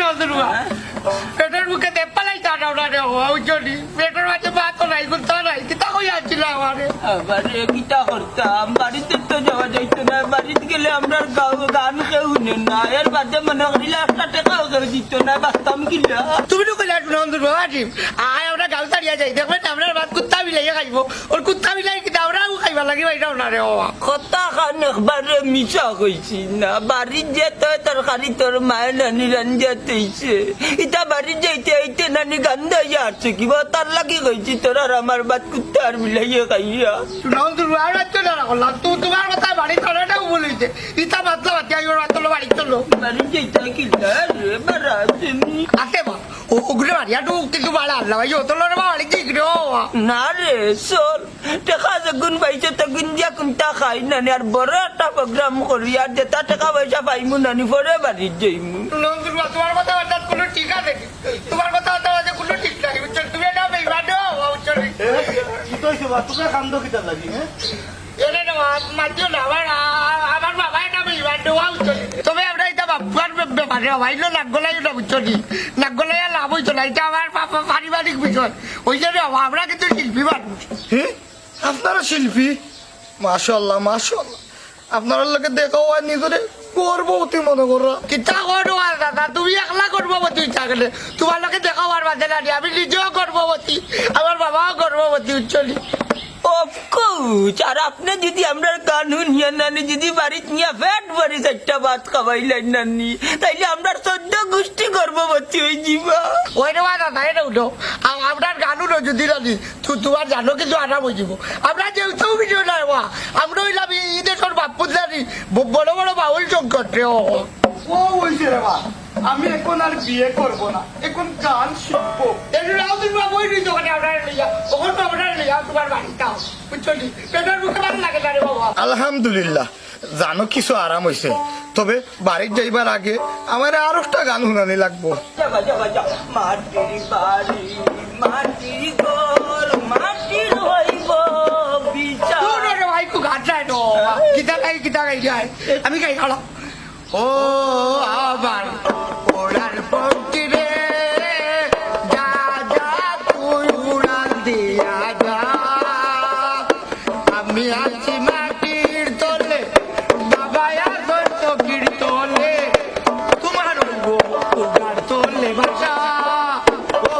নজরুয়া পেটের মুখে দেব পালাই টানা রে ওইজনি পেটের মাঝে ভাত নাই গুনতে নাই কিতা কই আছিল আমারে আবারে কিটা করতাম বাড়িতে তো যাওয়া যাইতো না বাড়িতে গেলে আমরা গাও- গান কেউ না এর বাদে মনে করিলে একটা টেকাও কেউ দিত না বাঁচতাম কিলা। তুমি তো কইলা আয় গাল তাড়িয়া যাই। দেখবেন আমরা ভাত কুত্তা বিলাইয়া খাইব। ওর কুত্তা বিলাই কিতা আমরাও খাইবা লাগিব এটাও না রে বাবা কথা খান একবারে মিশা কইছি না। বাড়ির যে তোর তরকারি তোর মায়ের নানি রান্না তৈছে ইটা বাড়ির যাইতে আইতে নানি গান্ধা আসছে কিবা তার লাগি কইছি তোর আর আমার বাদ কুত্তা আর মিলাইয়া খাইয়া। নজরুয়া আর তো না করলাম। তুই তোমার কথা বাড়ি চলাটাও বলিছে ইতা বাতলা বাতি আই ওর বাতলো বাড়ি চলো। বাড়ির যাইতে কিলা রে বারা তুমি আছে বা ওগুলো মারিয়া তো কিন্তু বাড়া আল্লাহ ভাই ও তোর বাড়ি কি রে বাবা না রে চল টেকা যখন পাইছে তখন দিয়া কোনটা খাই নানি আর বড় একটা প্রোগ্রাম করি আর যেটা টাকা পয়সা পাইমু নানি পরে যাইমু। নন্দুরবা তোমার কথা বার্তা কোনো ঠিক আছে? কি? তোমার কথা বাজে কোনো ঠিক নাই বুঝছ? তুমি এটা বেইমান বুঝছ? এটা না মাতিও না আমার আ- আমার বাবা এটা বেইমান বুঝছ তবে আমরা এটা বাবার ব্যাপারে ভাইলো বুঝছ লাভ হইতো না এটা আমার পারিবারিক বিষয়। ওই জন্য আমরা কিন্তু শিল্পী মানুষ হ্যাঁ আপনারা শিল্পী? মাশাল্লাহ মাশাল্লাহ আপনার লোকে দেখা হয় নিজরে গর্ভবতী মনে করো। কিতা করো আর দাদা তুমি একলা গর্ভবতী থাকলে তোমার লোকে দেখা হওয়ার বাদে না আমি নিজেও গর্ভবতী আমার বাবাও গর্ভবতী উচ্চলি অফকোর্স আর আপনি যদি আমরা গান শুনিয়া নানি যদি বাড়িত নিয়ে ফ্যাট বাড়ি চারটা ভাত খাওয়াইলেন নানি তাইলে আমরা চোদ্দ গোষ্ঠী গর্ভবতী হয়ে যাবা ওই রে দাদা এটা উঠো। আ- আপনার গানও না যদি রাজি তোমার জানো কিন্তু আরাম হয়ে যাব। আমরা যেহেতু ভিডিও নাই ওয়া আমরা হইলাম এই দেশের বাপুর বড় বড় বাউল সংকট রে ও রে আমি এখন আর বিয়ে করব না। এখন গান শিখব এই তুমি বাবু ওই পারে আপনার লইয়া ওখান তো আপনার লইয়া তোমার বাড়িটাও পেটের মুখে ভালো লাগে না রে বাবা। আলহামদুলিল্লাহ। জানো কিছু আরাম হয়েছে তবে বাড়ির যাইবার আগে আমার আর একটা গান শুনানি লাগবো। মাটির বাড়ি মাটির ঘর মাটির হইব বিচার। ভাই কু গান যায় তো। কিতা গাই কিতা গাই যায় আমি গাই খালাম ও আমার ওড়ার পঙ্কি রে। যা যা তুই উড়াল দিয়া যা। আমি আছি মাটির তলে বাবা এখন চকির তলে। তোমার উড়ার তলে ভাষা ও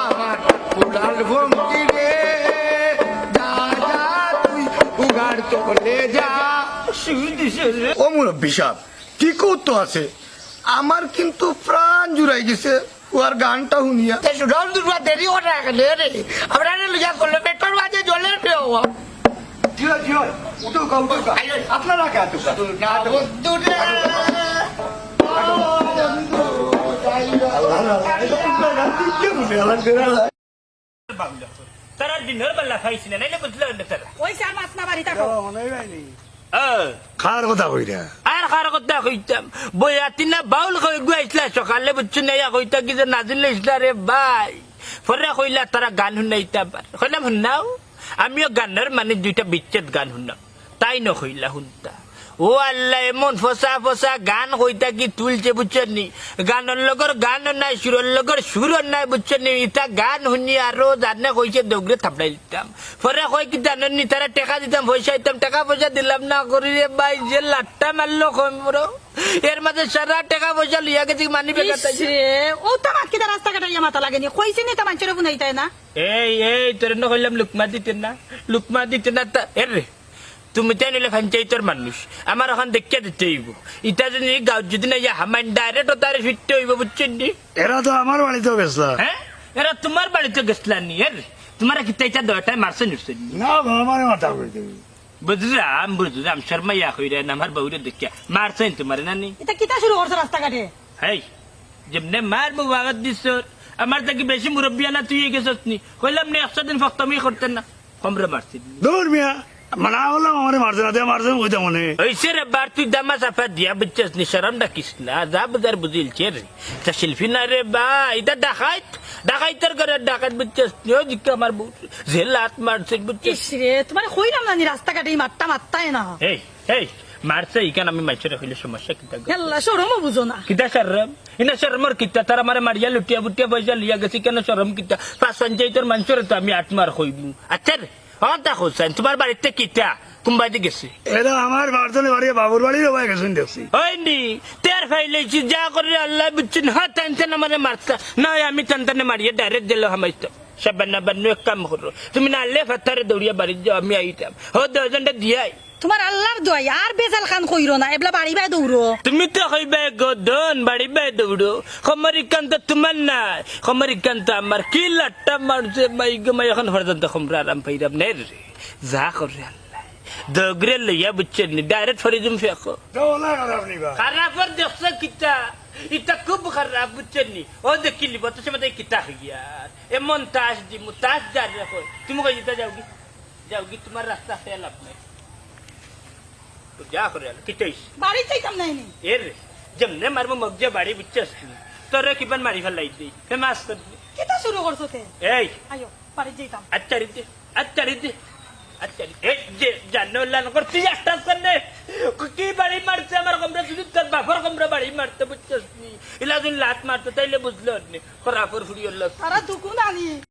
আমার উড়াল ভঙ্গি রে। যা যা তুই তলে যা। ও মুরব্বী সাহেব কি করতো আছে? আমার কিন্তু প্রাণ জুড়াই গেছে। ওর গানটা শুনিয়া। সুরল দুর্গা দেরি করে রাখলে রে। আমরা লইয়া করলে পেট্রোল বাজে জলের পেয়ে জি জি উঠো আপনারা কে আতো না বন্ধু রে। তারা দিনের বেলা খাইছি না নাইলে বুঝলে তারা। ওই স্যার মাছ না বাড়ি থাকো। খার কথা কইরা? আর কার কথা কইতাম? বইয়াতি না বাউল কই গুয়াইছিলা সকালে বুঝছ না? ইয়া কইতা কি যে নাজিল ইসলা রে ভাই। পরে কইলা তারা গান শুনাইতা পার। কইলাম শুনাও। আমিও গানের মানে দুইটা বিচ্ছেদ গান শুনাম তাই ন কইলা শুনতা। ও আল্লাহ এমন ফসা ফসা গান কইতা কি তুলছে বুঝছেন নি? গানের লগর গান নাই সুরের লগর সুর নাই বুঝছেন নি? ইটা গান শুনি আরও জানে কইছে দৌড়ে থাপড়াই দিতাম। পরে কই কি জানেন নি তারা টাকা দিতাম পয়সা দিতাম টাকা পয়সা দিলাম না করি রে ভাই যে লাট্টা মারলো কমরো এর মাঝে সারা টাকা পয়সা লিয়া গেছি মানি বেগাতে ইসরে, ও তো কিটা রাস্তা কাটাইয়া মাথা লাগেনি। কইছি নি তো মানুষের বুনাইতাই না? এই এই তোর না কইলাম লুকমা দিতে না লুকমা দিতে না এর রে। তুমি তাই নিলে পঞ্চায়েতের মানুষ। আমার এখন দেখিয়া দিতে হইব। ইটা যদি গাঁত যদি না ইয়া হামান ডাইরেক্ট তারে ফিরতে হইব বুঝছেন নি? এরা তো আমার বাড়িতেও গেছলা। হ্যাঁ? এরা তোমার বাড়িতে গেছিলাম নি এর? তোমার কি তাইটা দয়টায় মারছে নিশ্চয় না? আমার মাথা বুঝলাম বুঝলাম শর্মা ইয়া আমার বউরে দেখিয়া। মারছেন তোমার নানি? এটা কিটা শুরু করছে রাস্তা কাটে হেই যেমনে মার বউ আগত দিছ আমার থেকে বেশি মুরব্বিয়া না তুই গেছস নি। কইলাম নি একশো দিন ফক্তমি করতেন না। কমরে মারছিস দূর মিয়া। মানা বললাম আমার মারছে না দিয়ে মারছে ওইটা মনে। ওইসে রে বার তুই দামা দিয়া বুঝছিস নি শরম ডাকিস না যা বাজার বুঝিলছে রে। তা শিল্পী না রে বা এটা ডাকাইত ডাকাইতের ঘরে ডাকাত বুঝছিস নি জিজ্ঞা আমার মারছে বুঝছিস। তোমার না নি রাস্তা কাটে এই না। এই এই মারছে ইকান আমি মাইছে হইলে সমস্যা কিতা গো? হেল্লা সরমও বুঝো না। কিতা ইনা কিতা তারা মারে মারিয়া লুটিয়া বুটিয়া পয়সা লিয়া গেছি কেন সরম কিতা? পাঁচ পঞ্চায়েতের মানুষের তো আমি আত্মার হইব আচ্ছা রে। হ্যাঁ দেখো তোমার বাড়িতে কিতা কুম্বাইতে গেছে? এটা আমার বাড়তলে বাড়ি বাবুর বাড়ি রবাই গেছেন দেখছি। হয়নি তের ফাইলেছি যা করে আল্লাহ বুঝছেন। হ্যাঁ টানছেন আমার মারতা না আমি টানটানে মারিয়ে ডাইরেক্ট দিল সাবান্না বান্ন এক কাম করো। তুমি না আল্লে ফাতারে দৌড়িয়া বাড়ি যাও আমি আইতাম। হো দশজনটা দিয়াই তোমার আল্লাহর দোয়াই আর বেজাল খান কইরো না এবলা বাড়ি বাই দৌড়ো। তুমি তো হইবে গদন বাড়ি বাই দৌড়ো। খমরি কান্ত তোমার না খমরি কান্ত আমার কি লাট্টা মারছে মাই গো মাই এখন হরদন্ত খমরা আরাম পাইরাম নে রে। যা করে আল্লাহ। দগরে লইয়া বুঝছেন ডাইরেক্ট ফরিজুম ফেকো। তো না খারাপ নিবা খারাপের দেখছে কিতা? ইটা খুব খারাপ বুঝছেন নি। ও দেখিলি বতো সে মধ্যে কিতা হইয়া এমন তাস দিমু তাস যার রাখো তুমি কই জিতা যাওগি যাওগি তোমার রাস্তা ফেল আপনি। তো যা করে আলো কিতাইস বাড়ি চাইতাম নাই নি এর যেমনে মারবো মগজে বাড়ি বুঝছস তোরে কিবান মারি ফেলাই দিই হে মাস্টার কেটা শুরু করছ তে এই আয়ো বাড়ি যাইতাম আচ্ছা রিতে আচ্ছা রিতে আচ্ছা এই যে জানো লান করছি একটা সামনে কি বাড়ি মারছে আমার কমরা শুধু তোর বাপর কমরা বাড়ি মারতে বুঝছস নি লাত মারতে তাইলে বুঝলো ফুড়ি হল তারা দুকুন আনি